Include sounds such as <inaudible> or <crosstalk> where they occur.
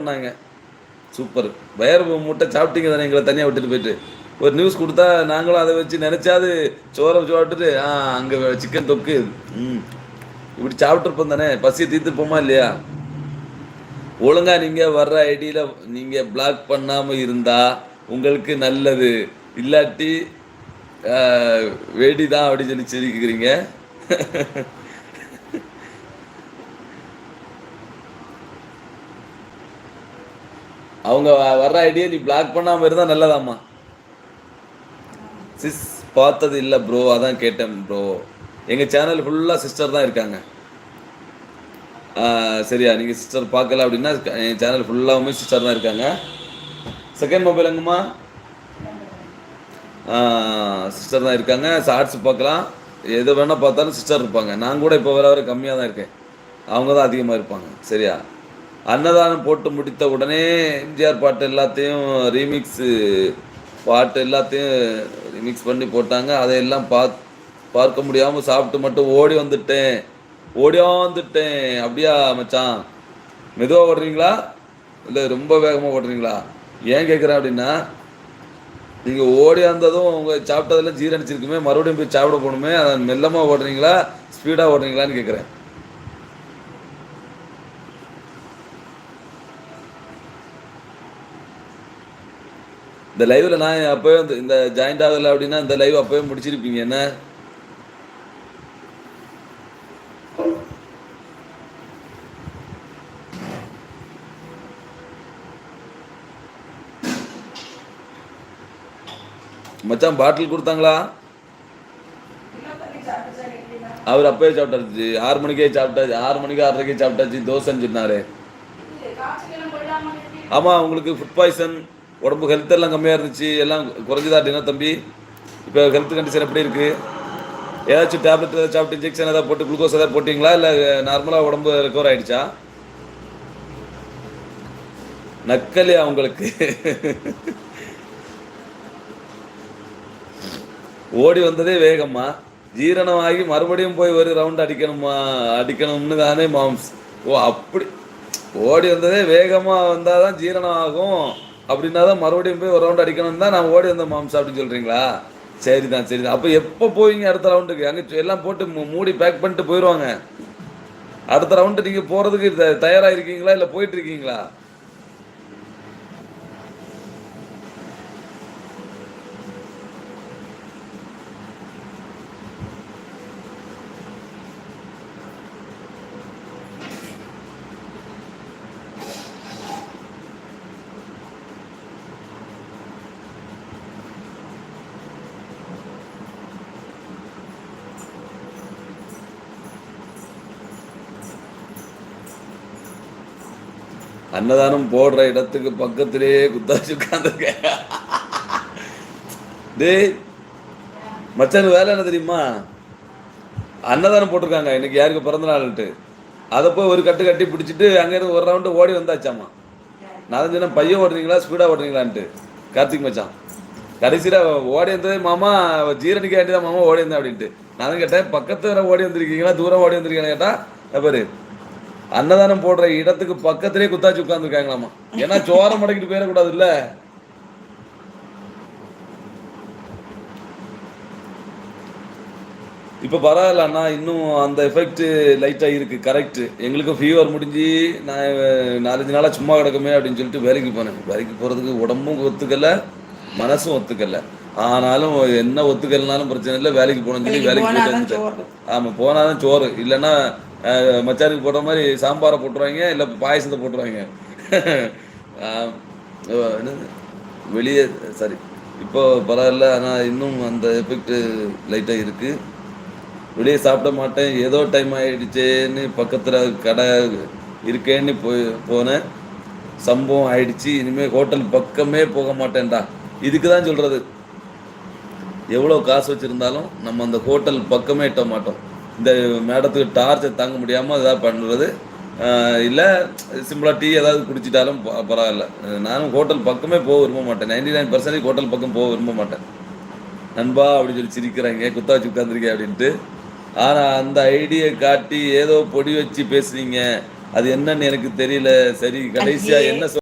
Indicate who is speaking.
Speaker 1: பண்ணாங்க super. Wire மூட்டை சாப்பிட்டீங்க தானே எங்களை தனியாக விட்டுட்டு போயிட்டு. ஒரு நியூஸ் கொடுத்தா நாங்களும் அதை வச்சு நினைச்சாது சோறை சாப்பிட்டுட்டு ஆ அங்கே சிக்கன் தொக்கு. ம். இப்படி சாப்பிட்ருப்போம் தானே. பசியை தீர்த்துருப்போமா இல்லையா? ஒழுங்கா நீங்க வர்ற ஐடியில நீங்க பிளாக் பண்ணாம இருந்தா உங்களுக்கு நல்லது. இல்லாட்டி ஆஹ், வெடிதான் அப்படின்னு சொல்லி சிரிக்கிறீங்க. <laughs> அவங்க வர்ற ஐடியா நீ பிளாக் பண்ணாமல் இருந்தால் நல்லதாம்மா. சிஸ் பார்த்தது இல்லை ப்ரோ அதான் கேட்டேன் ப்ரோ எங்கள் சேனல் ஃபுல்லாக சிஸ்டர் தான் இருக்காங்க. சரியா நீங்கள் சிஸ்டர் பார்க்கல அப்படின்னா என் சேனல் ஃபுல்லாகவுமே சிஸ்டர் தான் இருக்காங்க. செகண்ட் மொபைல் எங்கம்மா? சிஸ்டர் தான் இருக்காங்க. ஷார்ட்ஸ் பார்க்கலாம். எது வேணால் பார்த்தாலும் சிஸ்டர் இருப்பாங்க. நான் கூட இப்போ வர வர கம்மியாக தான் இருக்கேன். அவங்க தான் அதிகமாக இருப்பாங்க. சரியா? அன்னதானம் போட்டு முடித்த உடனே எம்ஜிஆர் பாட்டு எல்லாத்தையும் ரீமிக்ஸு பாட்டு எல்லாத்தையும் ரீமிக்ஸ் பண்ணி போட்டாங்க. அதையெல்லாம் பாத் பார்க்க முடியாமல் சாப்பிட்டு மட்டும் ஓடி வந்துட்டேன். ஓடியாந்துட்டேன் அப்படியா மச்சான்? மெதுவாக ஓடுறீங்களா? இல்லை ரொம்ப வேகமாக ஓடுறீங்களா? ஏன் கேட்குறேன் அப்படின்னா நீங்கள் ஓடி வந்ததும் உங்கள் சாப்பிட்டதெல்லாம் ஜீரணிச்சிருக்குமே மறுபடியும் போய் சாப்பிட போகணுமே அதை மெல்லமாக ஓடுறீங்களா ஸ்பீடாக ஓடுறீங்களான்னு கேட்குறேன் இந்த லைவ்ல நான் அப்போவே இந்த ஜாயிண்ட் ஆகலை அப்படின்னா இந்த லைவ் அப்போவே முடிச்சிருப்பீங்க. என்ன? மச்சான் பாட்டில் கொடுத்தாங்களா? அவர் அப்பவே சாப்பிட்டாச்சு. ஆறு மணிக்கே சாப்பிட்டாச்சு. ஆறு மணிக்கு ஆறரைக்கே சாப்பிட்டாச்சு. தோசைன்னு சொன்னாரு. ஆமா உங்களுக்கு ஃபுட் பாய்சன் உடம்பு ஹெல்த் எல்லாம் கம்மியாக இருந்துச்சு எல்லாம் குறைஞ்சதா அப்படின்னா தம்பி? இப்போ ஹெல்த் கண்டிஷன் எப்படி இருக்குது ஏதாச்சும் டேப்லெட் ஏதாவது சாப்பிட்டு இன்ஜெக்ஷன் ஏதாவது போட்டு குளுக்கோஸ் ஏதாவது போட்டிங்களா? இல்லை நார்மலாக உடம்பு ரெக்கவர் ஆகிடுச்சா நக்கலி அவங்களுக்கு ஓடி வந்ததே வேகமா ஜீரணமாகி மறுபடியும் போய் ஒரு ரவுண்ட் அடிக்கணுமா? அடிக்கணும்னு தானே மாம்ஸ். ஓ அப்படி. ஓடி வந்ததே வேகமாக வந்தால் தான் ஜீரணம் ஆகும். அப்படின்னா தான் மறுபடியும் போய் ஒரு ரவுண்ட் அடிக்கணும் தான் நான் ஓடி வந்த மாம்சா அப்படின்னு சொல்கிறீங்களா சரி சரிதான் சரிதான். அப்போ எப்போ போவீங்க அடுத்த ரவுண்டுக்கு அங்கே எல்லாம் போட்டு மூடி பேக் பண்ணிட்டு போயிடுவாங்க அடுத்த ரவுண்டு நீங்கள் போகிறதுக்கு த- இருக்கீங்களா? இல்லை போயிட்டு அன்னதானம் போடுற இடத்துக்கு பக்கத்திலேயே குத்தாச்சு உட்காந்துருக்க டேய் மச்சான் வேலை என்ன தெரியுமா? அன்னதானம் போட்டிருக்காங்க. இன்னைக்கு யாருக்கு பிறந்த நாள்ட்டு அதை போய் ஒரு கட்டு கட்டி பிடிச்சிட்டு அங்கேருந்து ஒரு ரவுண்டு ஓடி வந்தாச்சாமா நான் தினம் சொன்னேன் பையன் ஓடுறீங்களா ஸ்பீடாக ஓடுறீங்களான்ட்டு. கார்த்திக் மச்சான் கடைசியில் ஓடி வந்தது மாமா ஜீரணிக்க வேண்டியதான் மாமா ஓடி வந்தேன் அப்படின்ட்டு. நான் கேட்டேன் பக்கத்து வர ஓடி வந்திருக்கீங்களா தூரம் ஓடி வந்திருக்கீங்களா கேட்டால் பாரு அன்னதானம் போடுற இடத்துக்கு பக்கத்திலே குத்தாச்சு உட்காந்துருக்காங்களாமா ஏன்னா சோரம் மடக்கிட்டு போயிடக்கூடாது இல்ல இப்போ பரவாயில்ல அண்ணா இன்னும் அந்த எஃபெக்ட் லைட்டாக இருக்கு. கரெக்ட் எங்களுக்கும் ஃபீவர் முடிஞ்சு நான் நாலஞ்சு நாளாக சும்மா கிடக்குமே அப்படின்னு சொல்லிட்டு வேலைக்கு போனேன். வேலைக்கு போகிறதுக்கு உடம்பும் ஒத்துக்கல மனசும் ஒத்துக்கல. ஆனாலும் என்ன ஒத்துக்கலனாலும் பிரச்சனை இல்லை. வேலைக்கு போகணும்னு சொல்லி வேலைக்கு போயிட்டு ஆமாம் போனாதான் சோறு. இல்லைன்னா மச்சாருக்கு போடுற மாதிரி சாம்பாரை போட்டுருவாங்க இல்லை பாயசத்தை போட்டுருவாங்க. <laughs> வெளியே சாரி இப்போ பரவாயில்ல ஆனால் இன்னும் அந்த எஃபெக்ட் லைட்டாக இருக்குது வெளியே சாப்பிட மாட்டேன். ஏதோ டைம் ஆயிடுச்சேன்னு பக்கத்தில் கடை இருக்கேன்னு போய் போனேன். சம்பவம் ஆயிடுச்சு. இனிமேல் ஹோட்டல் பக்கமே போக மாட்டேன்டா. இதுக்கு தான் சொல்கிறது எவ்வளோ காசு வச்சுருந்தாலும் நம்ம அந்த ஹோட்டல் பக்கமே எட்ட மாட்டோம். இந்த மேடத்துக்கு டார்ச்சர் தாங்க முடியாமல் ஏதாவது பண்ணுறது இல்லை சிம்பிளாக டீ ஏதாவது குடிச்சிட்டாலும் ப- பரவாயில்ல. நானும் ஹோட்டல் பக்கமே போக விரும்ப மாட்டேன். நைன்டி நைன் பர்சன்டேஜ் ஹோட்டல் பக்கம் போக விரும்ப மாட்டேன். நண்பா அப்படின்னு சொல்லி சிரிக்கிறாங்க. குத்தா வச்சு உட்காந்துருக்கேன் அப்படின்ட்டு. ஆனால் அந்த ஐடியை காட்டி ஏதோ பொடி வச்சு பேசுறீங்க. அது என்னன்னு எனக்கு தெரியல. சரி கடைசியா என்ன